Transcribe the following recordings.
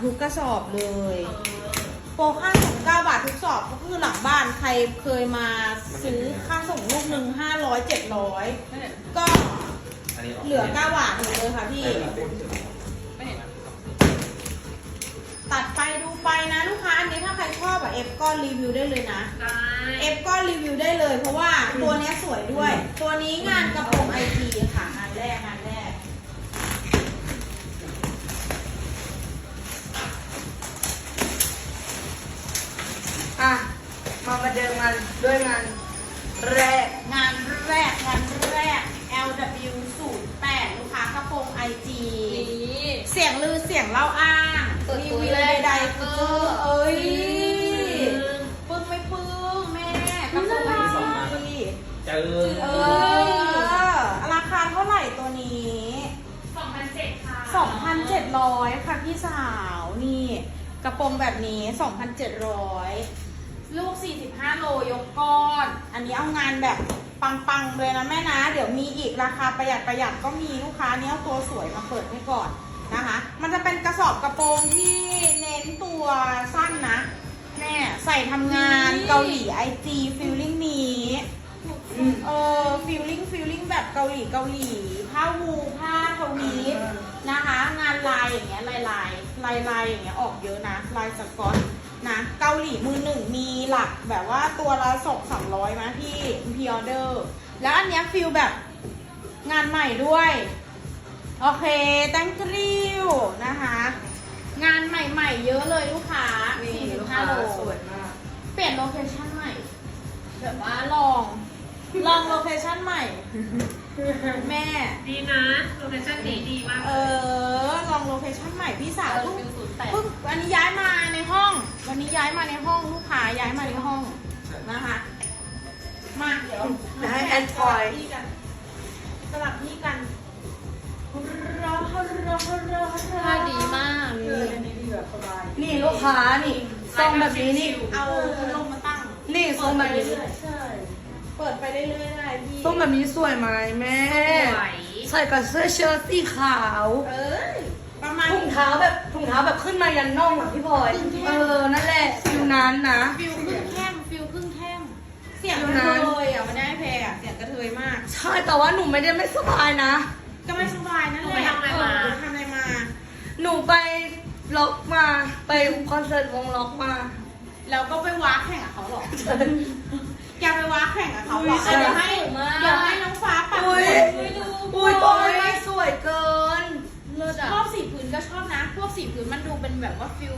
ทุกกระสอบเลยเออโปรค่าส่ง9บาททุกสอบก็คือหลังบ้านใครเคยมาซื้อค่าส่งลูกหนึ่ง500 700ไม่เห็นก็อันนี้กเหลือ9บาทหมดเลยค่ะพี่เออเป็นไม่เห็นตัดไปดูไปนะลูกค้าอันนี้ถ้าใครชอบอะเอฟก็รีวิวได้เลยนะได้เอฟก็รีวิวได้เลย เพราะว่าตัวเนี้ยสวยด้วย ตัวนี้งานกระโปรงไอทีค่ะงานแรกงาน 2,700ค่ะพี่สาวนี่ กระโปรงแบบนี้2,700ลูก45โลยกก้อน อันนี้เอางานแบบปังๆเลยนะแม่นะ เดี๋ยวมีอีกราคาประหยัดประหยัดก็มีลูกค้าเนี้ยเอาตัวสวยมาเปิดให้ก่อนนะคะ มันจะเป็นกระสอบกระโปรงที่เน้นตัวสั้นนะแม่ใส่ทำงานเกาหลีไอจีฟิลลิ่งนี้เออฟิลลิ่งฟิลลิ่งแบบเกาหลีเกาหลี ผ้าวูผ้าทวีตนะคะ งานลายอย่างเงี้ยลายลายลายลายอย่างเงี้ยออกเยอะนะลายสกอตนะเกาหลีมือหนึ่งมีหลักแบบว่าตัวละสองสามร้อยนะพี่พีออเดอร์ แล้วอันเนี้ยฟิลแบบงานใหม่ด้วย โอเค thank you นะคะ งานใหม่ๆเยอะเลยลูกค้านี่ลูกค้า45โลสวย องโลเคชั่นใหม่ แม่ ดีนะ โลเคชั่นนี้ดีมากเออ ลองโลเคชั่นใหม่พี่สาวเออเพิ่งฟิวศูนย์แปดเพิ่งวันนี้ย้ายมาในห้อง วันนี้ย้ายมาในห้องลูกค้าย้ายมาในห้องนะคะ มาเดี๋ยวเดี๋ยวให้แอนสปล่ลัอยบที่กันสลับที่กันรอรอรอรอผ้าดีมากนี่ลูกค้านี่ทรงแบบนี้นี่ เอาพัดลมมาตั้ง นี่ทรงแบบนี้ เปิดไปเรื่อยๆได้พี่ทรงแบบนี้สวยไหมแม่สวยใส่กับเสื้อเชิ้ตสีขาวเอ้ยประมาณ ถุงเท้าแบบถุงเท้าแบบขึ้นมายันน่องอะพี่พลอยเออนั่นแหละฟิลนั้นนะ ฟิลครึ่งแท่งฟิลครึ่งแท่ง เสียงกฟิระลนั้นเทยอะมันได้แพรอะเสียงกระเทยมาก ใช่แต่ว่าหนูไม่ได้ไม่สบายนะ ก็ไม่สบายนั่นแหละไปทำอะไรมาเออทำอะไรมา หนูไปล็อกมาไปคอนเสิร์ตวงล็อกมา แล้วก็ไปว้าแข่งกับเขาหรอ แกไปว้าแข่งกับเขาหรอใช่เดี๋ยวให้เดี๋ยวให้น้องฟ้าปัดอุ้ยไม่ดูอุ้ยตัวไม่สวยเกิน เลิศชอะ อบสีพื้นก็ชอบนะ พวกสีพื้นมันดูเป็นแบบว่าฟิล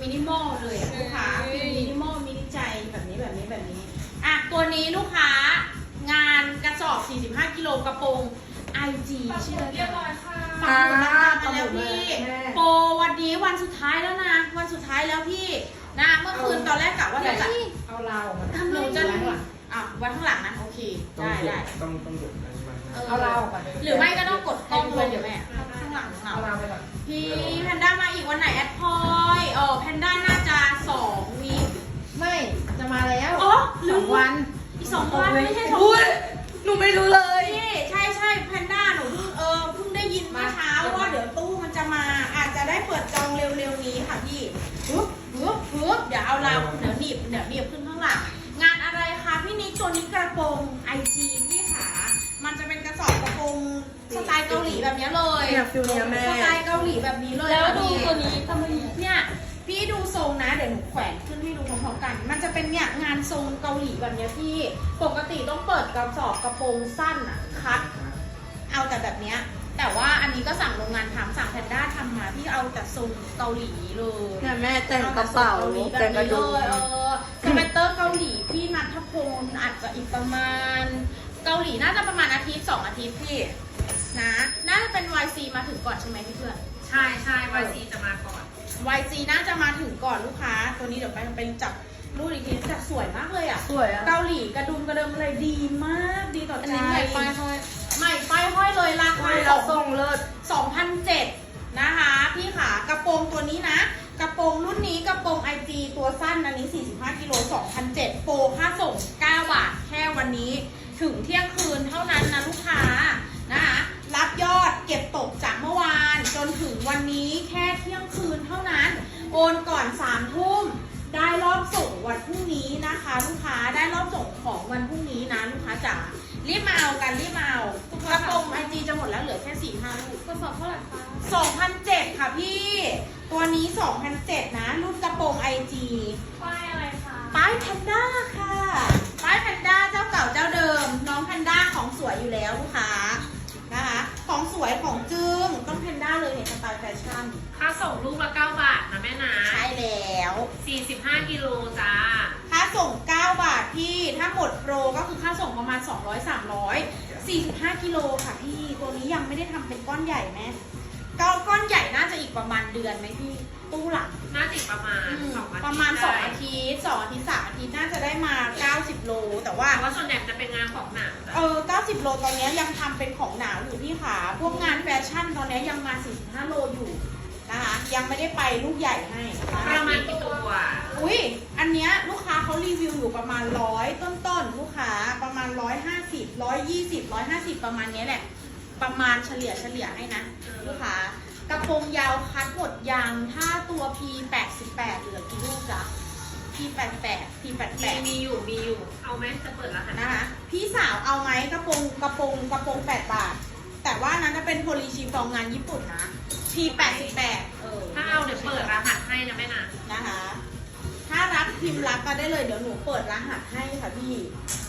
มินิมอลเลยอะลูกค้าเฮ้ฟิยลมินิมอลมินิใจแบบนี้แบบนี้แบบนี้ อะ ตัวนี้ลูกค้า งานกระสอบ 45 กิโลกระโปรง IG ชื่ออะไรเรียบร้อยค่ะปักหมุดราคามาแล้วพี่ แม่ โปรวันนี้วันสุดท้ายแล้วนะ วันสุดท้ายแล้วพี่ นะ เมื่อคืนตอนแรกกะว่าจะจัด เอาเราออกมาทำหนูจะอะวันข้างหลังนะโอเคได้ได้ต้องต้องหยุดนะใช่ไหมเอาเราออกมาหรือไม่ก็ต้องกดกล้องลงเดี๋ยวแม่ข้างหลังเหงาเอาเราไปก่อนพี่แพนด้ามาอีกวันไหนแอดพอยเออแพนด้าน่าจะสองวีค ไม่จะมาแล้วอ๋อลืมวันอีกสองวันไม่ใช่สองอุ้วัยนหนูไม่รู้ แบบนี้เลยเนี่ยฟิลเนี้ยแม่ สไตล์เกาหลีแบบนี้เลยแล้วค่ะดูพี่ตัวนี้ทำไมเนี่ยพี่ดูทรงนะเดี๋ยวหนูแขวนขึ้นให้ดูพร้อมๆกัน มันจะเป็นเนี่ยงานทรงเกาหลีแบบเนี้ยพี่ปกติต้องเปิดกระสอบกระโปรงสั้นอะคัด เอาแต่แบบเนี้ยแต่ว่าอันนี้ก็สั่งโรงงานทำสั่งแพนด้าทำมาพี่เอาแต่ทรงเกาหลีเลย เนี่ยแม่แต่งกระเป๋าอแต่แต่งกระทรดุงมเกาหลีแบบนี้เลยเออสเวตเตอร์เกาหลีพี่นัทพลอาจจะอีกประมาณ เกาหลีน่าจะประมาณอาทิตย์สองอาทิตย์พี่ นะ น่าจะเป็น YC มาถึงก่อนใช่ไหมพี่เพื่อน ใช่ใช่วายซีจะมาก่อน YG น่าจะมาถึงก่อนลูกค้า ตัวนี้เดี๋ยวไปไปจับรูปอีกทีจับสวยมากเลยอะ สวยอะ เกาหลีกระดุมกระเดิมอะไรดีมากดีต่ออันใจนี้ใหม่ไฟห้อยใหม่ไฟห้อยเลยราคาไม่เราส่งเลิศ2,007นะคะ พี่ขากระโปรงตัวนี้นะ กระโปรงรุ่นนี้กระโปรง IG ตัวสั้นอันนี้ 45กิโล2,007โปรค่าส่ง 9 บาทแค่วันนี้ ถึงเที่ยงคืนเท่านั้นนะลูกค้านะคะรับยอด เก็บตกจากเมื่อวาน จนถึงวันนี้แค่เที่ยงคืนเท่านั้น โอนก่อนสามทุ่มได้รอบส่งวันพรุ่งนี้นะคะ ลูกค้าได้รอบส่งของวันพรุ่งนี้นะลูกค้าจ๋ารีบมาเอากันรีบมาเอากระโปรงไอจีจะหมดแล้วเหลือแค่สี่ห้าลูกกระสอบเท่าไหร่คะ2,007ค่ะพี่ ตัวนี้2,007นะ รุ่นกระโปรงไอจีป้ายอะไรคะป้ายแพนด้าค่ะป้ายแพนด้าเจ้าเก่าเจ้าเดิม น้องแพนด้าของสวยอยู่แล้วลูกค้านะคะ ของสวยของจึ้งต้องแพนด้าเลยเนี่ยสไตล์แฟชั่น ค่าส่งลูกละ9บาทนะแม่นะใช่แล้ว 45กิโลจ้า ค่าส่ง 9 บาทพี่ถ้าหมดโปรก็คือค่าส่งประมาณ 200 300 45กิโลค่ะพี่ ตัวนี้ยังไม่ได้ทำเป็นก้อนใหญ่แม่ ก็ก้อนใหญ่น่าจะอีกประมาณเดือนไหมพี่ตู้หลังน่าติดประมาณอืมสองอาทิตย์ประมาณ2ได้อาทิตย์2อาทิตย์3อาทิตย์น่าจะได้มา 90 โล แต่ว่า แต่ว่าส่วนใหญ่จะเป็นงานของหนังจ้ะเออ 90 โลตอนนี้ยังทำเป็นของหนาวอยู่พี่ขาพวกงานแฟชั่นตอนนี้ยังมา 45 โลอยู่นะคะยังไม่ได้ไปลูกใหญ่ให้นะปคะระมาณกี่ตัว อุ้ยอันเนี้ยลูกค้าเขารีวิวอยู่ประมาณร้อยต้นๆ ลูกค้าประมาณร้อยห้าสิบร้อยยี่สิบร้อยห้าสิบประมาณเนี้ยแหละ ประมาณเฉลี่ยเฉลี่ยให้นะลูกค้ากระโปรงยาวคัดหมดยางถ้าตัว P 88เหลือกี่ลูกจ๊ะ P 88 P มี88มีอยู่มีอยู่ เอาไหมจะเปิดรหัสนะคะ พี่สาวเอาไหมกระโปรงกระโปรงกระโปรง8บาท แต่ว่านั้นจะเป็นโพลีชีฟองงานญี่ปุ่นนะ P 88เออถ้าเอาเดี๋ยวเปิดรหัสให้นะแม่นะนะคะ ถ้ารับพิมพ์รับมาได้เลยเดี๋ยวหนูเปิดรหัสให้ค่ะพี่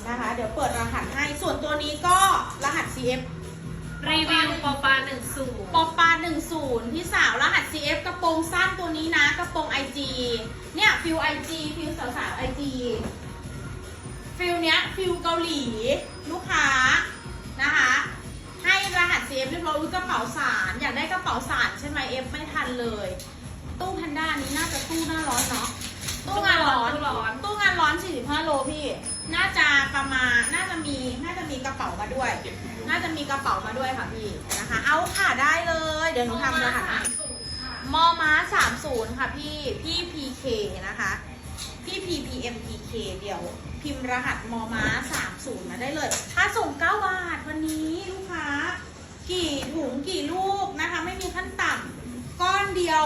นะคะ เดี๋ยวเปิดรหัสให้ส่วนตัวนี้ก็รหัส CF รีวิวปอปาหนึ่งสูปอปา10พี่สาวรหัส CF กระโปรงสั้นตัวนี้นะ กระโปรง IG เนี่ยฟิล IG ฟิลสาวๆ IG ฟิลเนี้ยฟิลเกาหลีลูกค้านะคะ ให้รหัส CF เรียบร้อยอุ๊ยกระเป๋าสารอยากได้กระเป๋าสารใช่ไหม F ไม่ทันเลย ตู้แพนด้านี้น่าจะตู้หน้าร้อนเนาะตู้งานร้อนตู้ร้อนตู้งานร้อน45โลพี่ น่าจะประมาณน่าจะมีน่าจะมีกระเป๋ามาด้วย น่าจะมีกระเป๋ามาด้วยค่ะพี่นะคะ เอาค่ะได้เลย เดี๋ยวหนูทำรหัสให้มอม้า30ค่ะพี่พี่ PK นะคะพี่ PPMPK เดี๋ยว พิมพ์รหัสมอม้า30มาได้เลยถ้าส่ง9บาทวันนี้ลูกค้า กี่ถุงกี่ลูกนะคะ ไม่มีขั้นต่ำก้อนเดียว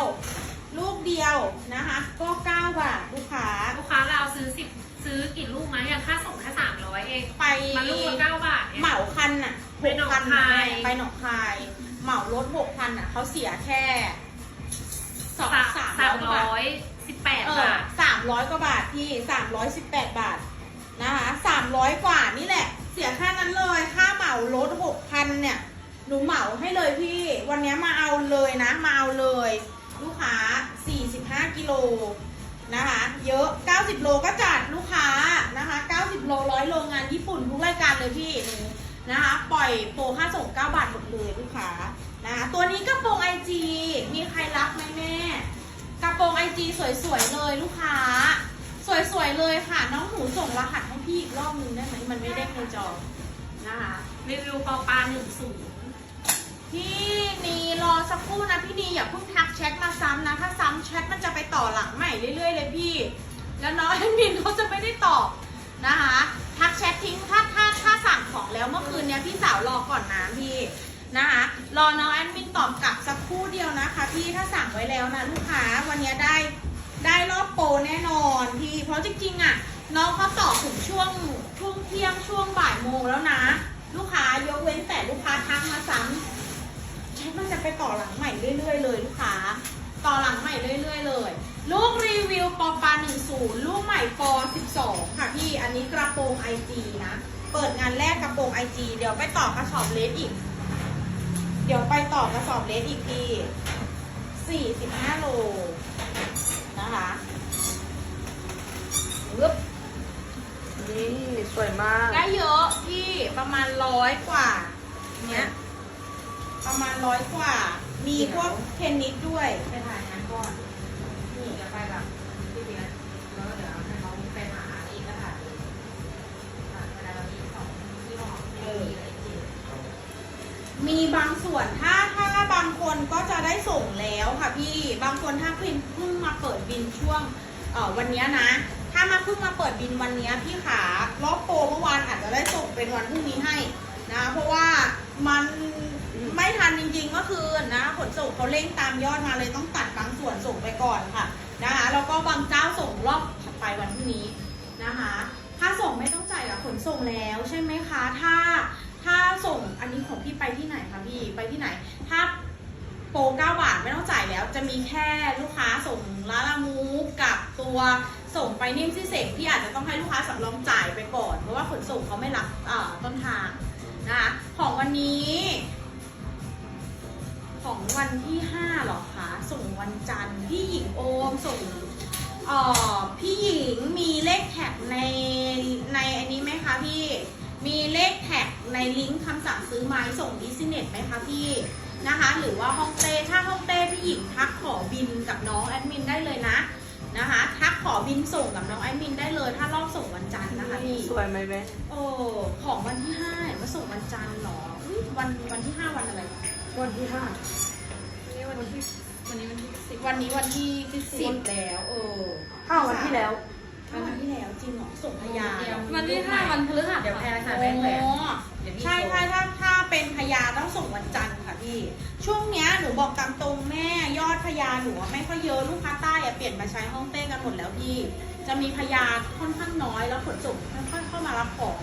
ลูกเดียวนะคะ ก็9บาทลูกค้าลูกค้าเราซื้อสิบ ซื้อกี่ลูกมาอย่างค่าส่งแค่สามร้อยเองไปมาลูกละเก้าบาทเนี่ย เหมาคันน่ะไปหนองพัคาย ไปหนองคาย เหมารถหกพันอะเขาเสียแค่สองสามสามสามร้อยกว่าบาทร้อยสิบแปดเออบาท สามร้อยกว่าบาทพี่สามร้อยสิบแปดบาทนะคะสามร้อยกว่านี่แหละ เสียค่านั้นเลย ค่าเหมารถหกพันเนี่ย หนูเหมาให้เลยพี่ วันนี้มาเอาเลยนะ มาเอาเลย ลูกค้า45กิโล นะคะ เยอะ 90 โลก็จัดลูกค้านะคะ 90 โลร้อยโรงานญี่ปุ่นทุกรายการเลยพี่นี่นะคะ ปล่อยโปรค่าส่ง 9 บาทหมดเลยลูกค้านะคะตัวนี้กระโปรงไอจีมีใครรับไหมแม่กระโปรงไอจีสวยๆเลยลูกค้า สวยๆเลยค่ะ น้องหนูส่งรหัสให้พี่อีกรอบนึงได้ไหมมันไม่ได้ในจอนะคะรีวิวปอปาหนึ่งสูง พี่นีรอสักครู่นะพี่นีอย่าเพิ่งทักแชทมาซ้ำนะ ถ้าซ้ำแชทมันจะไปต่อหลังใหม่เรื่อยๆเลยพี่ แล้วน้องแอดมินเขาจะไม่ได้ตอบนะคะทักแชททิ้งถ้าถ้าถ้าสั่งของแล้วเมื่อคืนเนี้ยพี่สาวรอก่อนนะพี่นะคะรอน้องแอดมินตอบกลับสักครู่เดียวนะคะพี่ถ้าสั่งไว้แล้วนะลูกค้าวันนี้ได้ได้รอบโปรแน่นอนพี่ เพราะจริงๆอะน้องเขาตอบถึงช่วงช่วงเที่ยงช่วงบ่ายโมงแล้วนะ ลูกค้ายกเว้นแต่ลูกค้าทักมาซ้ำ แชทมันจะไปต่อหลังใหม่เรื่อย ๆ เลยลูกค้า ต่อหลังใหม่เรื่อย ๆ เลย ลูกรีวิวปอปา10 ลูกใหม่ปอ12 ค่ะพี่ อันนี้กระโปรง IG นะ เปิดงานแรกกระโปรง IG เดี๋ยวไปต่อกระสอบเลสอีก เดี๋ยวไปต่อกระสอบเลสอีกพี่45โลนะคะปึ๊บนี่สวยมาก ได้เยอะพี่ประมาณร้อยกว่าเนี้ย ประมาณร้อยกว่า มีพวกเทนนิสด้วยไปถ่ายงานก่อนนี่จะไปแบบพี่เบียร์แล้วเดี๋ยวให้เขาไปหาอีกก็ถ่ายเวลาเรามีของที่หอเออมีบางส่วนถ้าถ้าบางคนก็จะได้ส่งแล้วค่ะพี่บางคนถ้าเพิ่งเพิ่งมาเปิดบินช่วงเอ่อวันเนี้ยนะ ถ้ามาเพิ่งมาเปิดบินวันเนี้ยพี่ขารอบโปรเมื่อวานอาจจะได้ส่งเป็นวันพรุ่งนี้ให้นะ เพราะว่ามัน ทันจริงๆเมื่อคืนนะขนส่งเขาเร่งตามยอดมาเลยต้องตัดบางส่วนส่งไปก่อนค่ะนะคะแล้วก็บางเจ้าส่งรอบถัดไปวันพรุ่งนี้นะคะถ้าส่งไม่ต้องจ่ายกับขนส่งแล้วใช่ไหมคะถ้าถ้าส่งอันนี้ของพี่ไปที่ไหนคะพี่ไปที่ไหน ถ้าโปร9บาทไม่ต้องจ่ายแล้ว จะมีแค่ลูกค้าส่งลาลามูกับตัวส่งไปนิ่มซิเสกพี่อาจจะต้องให้ลูกค้าสำรองจ่ายไปก่อน เพราะว่าขนส่งเขาไม่รับต้นทางนะคะของวันนี้ ของวันที่5หรอคะส่งวันจันทร์พี่หญิงโอมส่งเอ่อพี่หญิงมีเลขแท็กในในอันนี้ไหมคะพี่มีเลขแท็กในลิงก์คำสั่งซื้อไม้ส่งดิสเน็ตไหมคะพี่นะคะ หรือว่าห้องเต้ถ้าห้องเต้พี่หญิงทักขอบินกับน้องแอดมินได้เลยนะนะคะ ทักขอบินส่งกับน้องแอดมินได้เลย ถ้ารอบส่งวันจันทร์นะคะพี่สวยไหมแม่โอ้ของวันที่ห้าเห็นว่าส่งวันจันทร์เหรออุ๊ยวันวันที่ห้าวันอะไร วันที่ห้าวันนี้วันที่วันนี้วันที่สิบวันนี้วันที่สิบแล้วเออห้าวันที่แล้วห้าวันที่แล้วจริงเหรอส่งพยานวันที่ห้าวันพฤหัสเดี๋ยวแพรค่ะค่ะแม่แพรอ๋อเดี๋ยวพี่ใช่โทรใช่ถ้าถ้าเป็นพยานต้องส่งวันจันทร์ค่ะพี่ ช่วงเนี้ยหนูบอกตามตรงแม่ยอดพยานหนูอะไม่ค่อยเยอะลูกค้าใต้อะเปลี่ยนมาใช้ห้องเต้กันหมดแล้วพี่ จะมีพยานค่อนข้างน้อยแล้วขนส่งไม่ค่อยเข้ามารับของ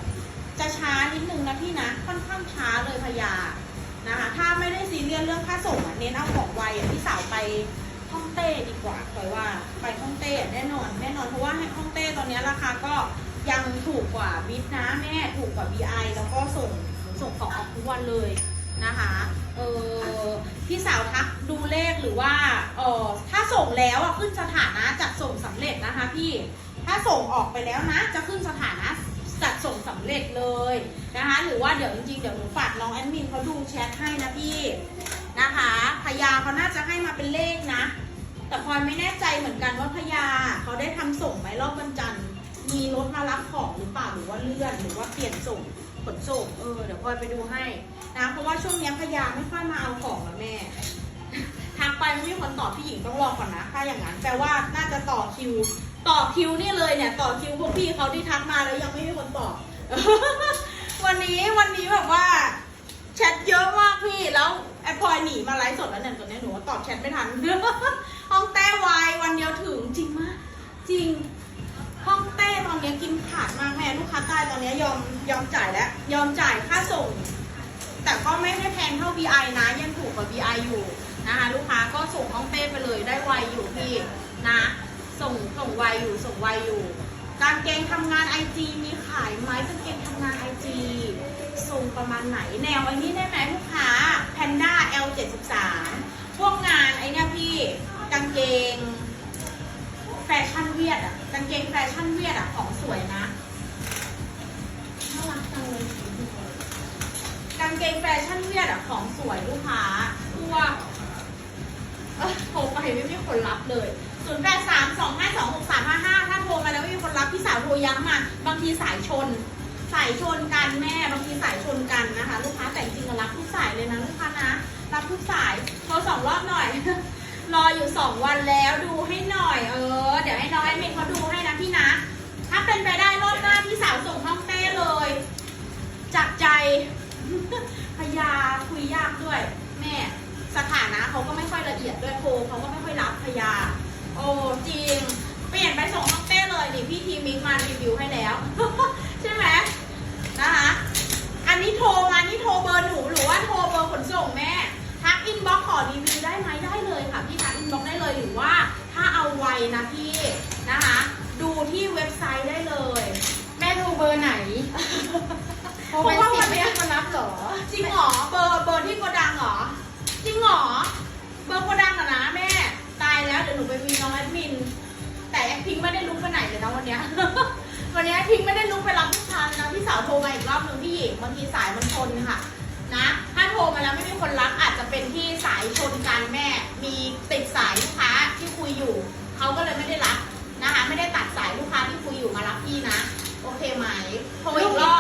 จะช้านิดนึงนะพี่นะค่อนข้างช้าเลยพยาน เน้นเอาของไวอะพี่สาวไปห้องเต้ดีกว่าคอยว่าไปห้องเต้แน่นอนแน่นอนเพราะว่าห้องเต้ตอนนี้ราคาก็ยังถูกกว่าบิ๊นะแม่ถูกกว่า BI แล้วก็ส่งส่งของออกทุกวันเลยนะคะเออพี่สาวทักดูเลขหรือว่าเออถ้าส่งแล้วอะขึ้นสถานะจัดส่งสำเร็จนะคะพี่ถ้าส่งออกไปแล้วนะจะขึ้นสถานะ จัดส่งสำเร็จเลยนะคะ หรือว่าเดี๋ยวจริงๆ เดี๋ยวหนูฝากน้องแอดมินเขาดูแชทให้นะพี่นะคะพยาเขาน่าจะให้มาเป็นเลขนะ แต่พลอยไม่แน่ใจเหมือนกันว่าพยาเขาได้ทำส่งไหมรอบวันจันทร์มีรถมารับของหรือเปล่าหรือว่าเลื่อนหรือว่าเปลี่ยนส่งขนส่งเออเดี๋ยวพลอยไปดูให้นะเพราะว่าช่วงนี้พยาไม่ค่อยมาเอาของแล้วแม่ทางไปไม่มีคนตอบพี่หญิงต้องรอก่อนนะถ้าอย่างนั้นแปลว่าน่าจะต่อคิว ต่อคิวนี่เลยเนี่ยต่อคิวพวกพี่เขาที่ทักมาแล้วยังไม่ วันนี้วันนี้แบบว่าแชทเยอะมากพี่แล้วแอปพลอยหนีมาไลฟ์สดแล้วเนี่ยตอนนี้หนูตอบแชทไม่ทันห้องแต้วายวันเดียวถึงจริงมากจริงห้องเต้ตอนนี้กินขาดมากแม่ลูกค้าใต้ตอนนี้ยอมยอมจ่ายแล้ว ยอมจ่ายค่าส่ง แต่ก็ไม่ได้แพงเท่า BI นะยังถูกกว่า BI อยู่นะคะลูกค้าก็ส่งห้องเต้ไปเลยได้ไวอยู่พี่นะ ส่งส่งไวอยู่ส่งไวอยู่ กางเกงทำงาน IG มีขายไหมกางเกงทำงาน IG ส่งประมาณไหน แนวไอ้นี้ได้ไหมลูกค้า Panda L73 พวกงานไอเนี่ยพี่กางเกงแฟชั่นเวียดอะกางเกงแฟชั่นเวียดอะของสวยนะน่ารักจังเลยกางเกงแฟชั่นเวียดอะของสวยลูกค้าตัวเอ้ยโทรไปไม่มีคนรับเลย 0 8 3 2 5 2 6 3 5 5ถ้า รับพี่สาวโทรย้ำมาบางทีสายชน สายชนกันแม่บางทีสายชนกันนะคะ ลูกค้าแต่จริงรับทุกสายเลยนะลูกค้านะ รับทุกสายโทรสองรอบหน่อย รออยู่สองวันแล้วดูให้หน่อยเออเดี๋ยวให้น้องแอดมินเขาดูให้นะพี่นะ ถ้าเป็นไปได้รอบหน้าพี่สาวส่งห้องเต้เลยจากใจพยาคุยยากด้วย แม่สถานะเขาก็ไม่ค่อยละเอียดด้วยโทรเขาก็ไม่ค่อยรับพยา โอ้จริงเปลี่ยนไปส่งห้อง เต้เลยนี่พี่ทีมิกมารีวิวให้แล้ว ใช่ไหมนะคะ อันนี้โทรมานี่โทรเบอร์หนูหรือว่าโทรเบอร์ขนส่งแม่ทักอินบ็อกขอรีวิวได้ไหมได้เลยค่ะพี่ทักอินบ็อกได้เลยหรือว่าถ้าเอาไวนะพี่นะคะ ดูที่เว็บไซต์ได้เลย แม่โทรเบอร์ไหนโทรไปสิไม่มีคนรับเหรอจริงเหรอเบอร์เบอร์ที่ พิงไม่ได้ลุกไปไหนเลยนะวันเนี้ย วันนี้แอดพิงไม่ได้ลุกไปรับลูกค้าเลยนะพี่สาวโทรมาอีกรอบหนึ่งพี่หญิงบางทีสายมันชนค่ะ นะ ถ้าโทรมาแล้วไม่มีคนรับอาจจะเป็นที่สายชนกันแม่ มีติดสายลูกค้าที่คุยอยู่เขาก็เลยไม่ได้รับนะคะ ไม่ได้ตัดสายลูกค้าที่คุยอยู่มารับพี่นะ โอเคไหมโทรอีกรอบ